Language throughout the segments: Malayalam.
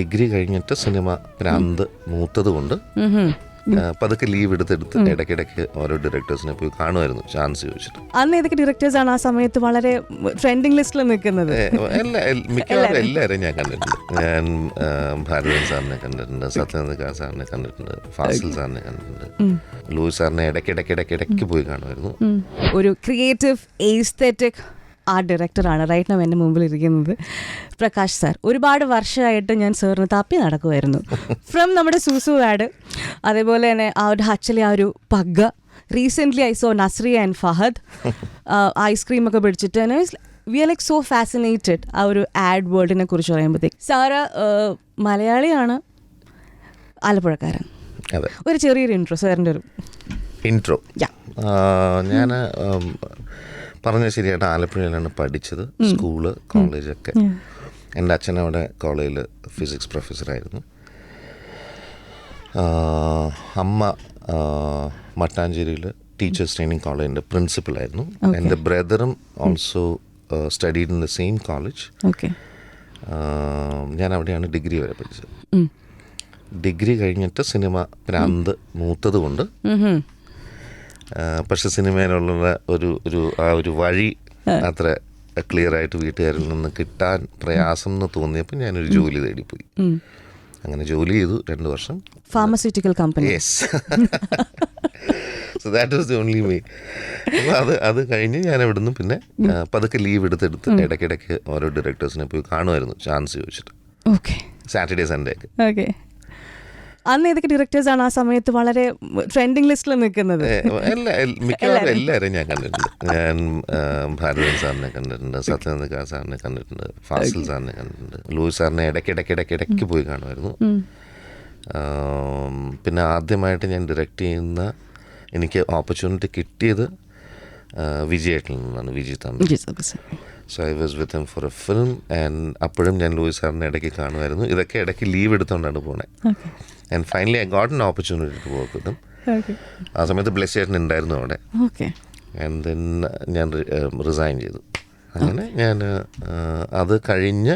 ഡിഗ്രി കഴിഞ്ഞിട്ട് സിനിമ ഭ്രാന്ത് മൂത്തത് കൊണ്ട് പതുക്കെ ലീവ് എടുത്തെടുത്ത് ഇടയ്ക്കിടയ്ക്ക് ഓരോ ഡയറക്ടേഴ്സിനെ പോയി കാണുമായിരുന്നു ചാൻസ് ചോദിച്ചിട്ട്. അന്ന് ഏതൊക്കെ ഡയറക്ടേഴ്സ് ആണ് ആ സമയത്ത് വളരെ ട്രെൻഡിങ് ലിസ്റ്റിൽ നിൽക്കുന്നത്? മിക്കവാറും എല്ലാവരും. ഞാൻ കണ്ടിട്ടുണ്ട്. ഞാൻ ഭാരതൻ സാറിനെ കണ്ടിട്ടുണ്ട് സത്യനന്ദ സാറിനെ കണ്ടിട്ടുണ്ട് ഫാസിൽ സാറിനെ കണ്ടിട്ടുണ്ട്. ലൂയി സാറിനെ ഇടയ്ക്കിടയ്ക്ക് ഇടയ്ക്കിടയ്ക്ക് പോയി കാണുമായിരുന്നു. ഒരു ക്രിയേറ്റീവ് എസ്തെറ്റിക് ആർട്ട് ഡയറക്ടറാണ് റൈറ്റ് നാം എന്റെ മുമ്പിൽ ഇരിക്കുന്നത് പ്രകാശ് സാർ ഒരുപാട് വർഷമായിട്ട് ഞാൻ സാറിന് തപ്പി നടക്കുമായിരുന്നു ഫ്രം നമ്മുടെ സൂസു ആഡ് അതേപോലെ തന്നെ ആ ഒരു ഹച്ചലി ആ ഒരു പഗ്ഗ. Recently I saw Nazriya and Fahadh ice cream ഒക്കെ പിടിച്ചിട്ട് we are like so fascinated ആ ഒരു ആഡ് വേൾഡിനെ കുറിച്ച് പറയുമ്പോഴത്തേക്ക്. സാറ് മലയാളിയാണ് ആലപ്പുഴക്കാരൻ. ഒരു ചെറിയൊരു ഇൻട്രോ സാറിന്റെ ഒരു ഇൻട്രോ. ഞാൻ പറഞ്ഞ ശരിയായിട്ട് ആലപ്പുഴയിലാണ് പഠിച്ചത്. സ്കൂൾ കോളേജൊക്കെ. എന്റെ അച്ഛൻ അവിടെ കോളേജിൽ ഫിസിക്സ് പ്രൊഫസറായിരുന്നു. അമ്മ മട്ടാഞ്ചേരിയിൽ ടീച്ചേഴ്സ് ട്രെയിനിങ് കോളേജിന്റെ പ്രിൻസിപ്പളായിരുന്നു. എന്റെ ബ്രദറും also studied in the same college. Okay. ഞാൻ അവിടെയാണ് ഡിഗ്രി വരെ പഠിച്ചത്. ഡിഗ്രി കഴിഞ്ഞിട്ട് സിനിമ ഭ്രാന്ത് മൂത്തത് കൊണ്ട് പക്ഷെ സിനിമയിലുള്ള ഒരു ഒരു ആ ഒരു വഴി അത്ര ക്ലിയർ ആയിട്ട് വീട്ടുകാരിൽ നിന്ന് കിട്ടാൻ പ്രയാസം എന്ന് തോന്നിയപ്പോൾ ഞാനൊരു ജോലി തേടിപ്പോയി. അങ്ങനെ ജോലി ചെയ്തു രണ്ട് വർഷം. Pharmaceutical company yes so that was the only way അപ്പോൾ അത് അത് കഴിഞ്ഞ് ഞാൻ അവിടുന്ന് പിന്നെ പതുക്കെ ലീവ് എടുത്തെടുത്ത് ഇടയ്ക്കിടയ്ക്ക് ഓരോ ഡയറക്ടേഴ്സിനെ പോയി കാണുമായിരുന്നു. ചാൻസ് ചോദിച്ചിട്ട്. ഓക്കെ സാറ്റർഡേ സൺഡേ ഒക്കെ. ഓക്കെ അന്ന് ഏതൊക്കെ ഡയറക്ടേഴ്സ് ആണ് ആ സമയത്ത് വളരെ ട്രെൻഡിങ് ലിസ്റ്റിൽ നിൽക്കുന്നത്? മിക്കവാറും എല്ലാവരെയും ഞാൻ കണ്ടിട്ടുണ്ട്. ഞാൻ ഭാരതൻ സാറിനെ കണ്ടിട്ടുണ്ട് സത്യനന്ദിക സാറിനെ കണ്ടിട്ടുണ്ട് ഫാസിൽ സാറിനെ കണ്ടിട്ടുണ്ട് ലൂയി സാറിനെ ഇടയ്ക്ക് ഇടയ്ക്ക് ഇടയ്ക്ക് ഇടയ്ക്ക് പോയി കാണുമായിരുന്നു. പിന്നെ ആദ്യമായിട്ട് ഞാൻ ഡയറക്റ്റ് ചെയ്യുന്ന എനിക്ക് ഓപ്പർച്യൂണിറ്റി കിട്ടിയത് വിജയേട്ടിൽ നിന്നാണ് Vijay Thampi. So I was with him for a film and അപ്പോഴും ഞാൻ ലൂയി സാറിനെ ഇടയ്ക്ക് കാണുമായിരുന്നു. ഇതൊക്കെ ഇടയ്ക്ക് ലീവ് എടുത്തുകൊണ്ടാണ് പോണേ. And finally I got an opportunity to work വിത്തും ആ സമയത്ത് ബ്ലസ് ചേട്ടൻ ഉണ്ടായിരുന്നു അവിടെ. ആൻഡ് ദെൻ ഞാൻ റിസൈൻ ചെയ്തു. അങ്ങനെ ഞാൻ അത് കഴിഞ്ഞ്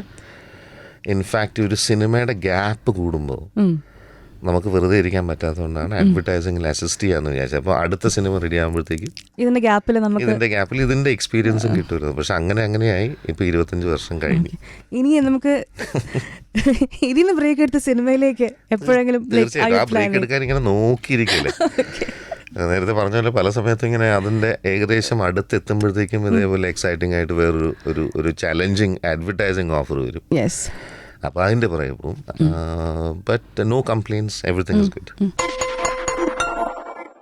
ഇൻഫാക്റ്റ് ഒരു സിനിമയുടെ ഗ്യാപ്പ് കൂടുമ്പോൾ നമുക്ക് വെറുതെ ഇരിക്കാൻ പറ്റാത്തതുകൊണ്ടാണ് അഡ്വർടൈസിംഗിൽ അസിസ്റ്റ് ചെയ്യാന്ന് വിചാരിച്ചത്. അപ്പോൾ അടുത്ത സിനിമ റെഡി ആകുമ്പോഴത്തേക്കും ഇതിന്റെ ഗ്യാപ്പിൽ നമുക്ക് ഇതിന്റെ ഗ്യാപ്പിൽ ഇതിന്റെ എക്സ്പീരിയൻസും കിട്ടുമായിരുന്നു പക്ഷെ അങ്ങനെ അങ്ങനെയായി ഇപ്പൊ ഇരുപത്തഞ്ച് വർഷം കഴിഞ്ഞു. ഇനി നമുക്ക് ഇതിന് ബ്രേക്ക് എടുത്ത സിനിമയിലേക്ക് എപ്പോഴെങ്കിലും തീർച്ചയായിട്ടും. ആ ബ്രേക്ക് planning? എടുക്കാൻ ഇങ്ങനെ നോക്കിയിരിക്കില്ലേ. നേരത്തെ പറഞ്ഞ പോലെ പല സമയത്തും ഇങ്ങനെ അതിന്റെ ഏകദേശം അടുത്തെത്തുമ്പോഴത്തേക്കും ഇതേപോലെ എക്സൈറ്റിംഗ് ആയിട്ട് വേറൊരു ഒരു ഒരു ചലഞ്ചിങ് അഡ്വർടൈസിങ് ഓഫർ വരും. അപ്പോൾ അതിന്റെ പുറകെ പോവും but no complaints everything is good